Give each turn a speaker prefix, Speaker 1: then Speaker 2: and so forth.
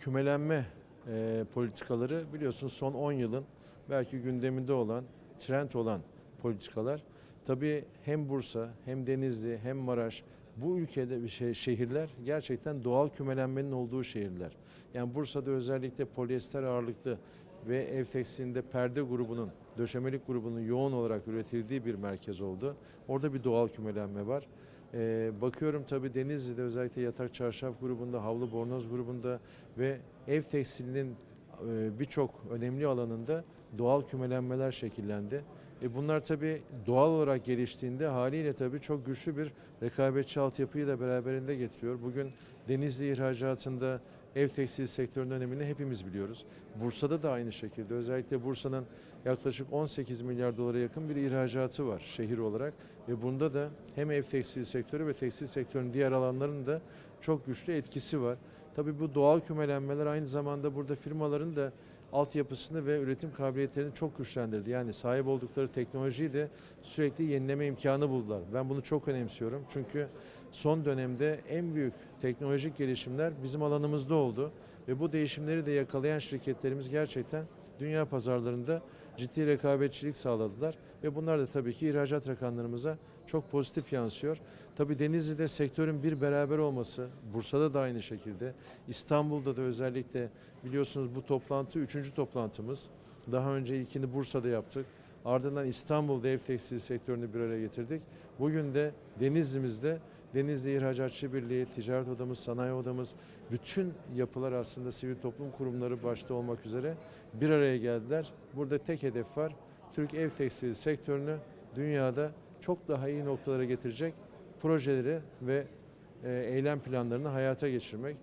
Speaker 1: kümelenme e, politikaları biliyorsunuz son 10 yılın belki gündeminde olan, trend olan politikalar. Tabii hem Bursa, hem Denizli, hem Maraş bu ülkede bir şey, şehirler gerçekten doğal kümelenmenin olduğu şehirler. Yani Bursa'da özellikle polyester ağırlıklı ve ev tekstilinde perde grubunun, döşemelik grubunun yoğun olarak üretildiği bir merkez oldu. Orada bir doğal kümelenme var. Ee, bakıyorum tabii Denizli'de özellikle yatak çarşaf grubunda, havlu bornoz grubunda ve ev tekstilinin birçok önemli alanında doğal kümelenmeler şekillendi. E bunlar tabii doğal olarak geliştiğinde haliyle tabii çok güçlü bir rekabetçi altyapıyı da beraberinde getiriyor. Bugün Denizli ihracatında ev tekstil sektörünün önemini hepimiz biliyoruz. Bursa'da da aynı şekilde özellikle Bursa'nın yaklaşık 18 milyar dolara yakın bir ihracatı var şehir olarak ve bunda da hem ev tekstil sektörü ve tekstil sektörünün diğer alanlarının da çok güçlü etkisi var. Tabii bu doğal kümelenmeler aynı zamanda burada firmaların da altyapısını ve üretim kabiliyetlerini çok güçlendirdi. Yani sahip oldukları teknolojiyi de sürekli yenileme imkanı buldular. Ben bunu çok önemsiyorum. Çünkü son dönemde en büyük teknolojik gelişimler bizim alanımızda oldu. Ve bu değişimleri de yakalayan şirketlerimiz gerçekten dünya pazarlarında ciddi rekabetçilik sağladılar. Ve bunlar da tabii ki ihracat rakamlarımıza çok pozitif yansıyor. Tabii Denizli'de sektörün bir beraber olması, Bursa'da da aynı şekilde, İstanbul'da da özellikle biliyorsunuz bu toplantı üçüncü toplantımız. Daha önce ilkini Bursa'da yaptık. Ardından İstanbul'da ev tekstil sektörünü bir araya getirdik. Bugün de Denizli'mizde Denizli İhracatçı Birliği, Ticaret Odamız, Sanayi Odamız, bütün yapılar aslında sivil toplum kurumları başta olmak üzere bir araya geldiler. Burada tek hedef var. Türk ev tekstil sektörünü dünyada çok daha iyi noktalara getirecek projeleri ve e, eylem planlarını hayata geçirmek.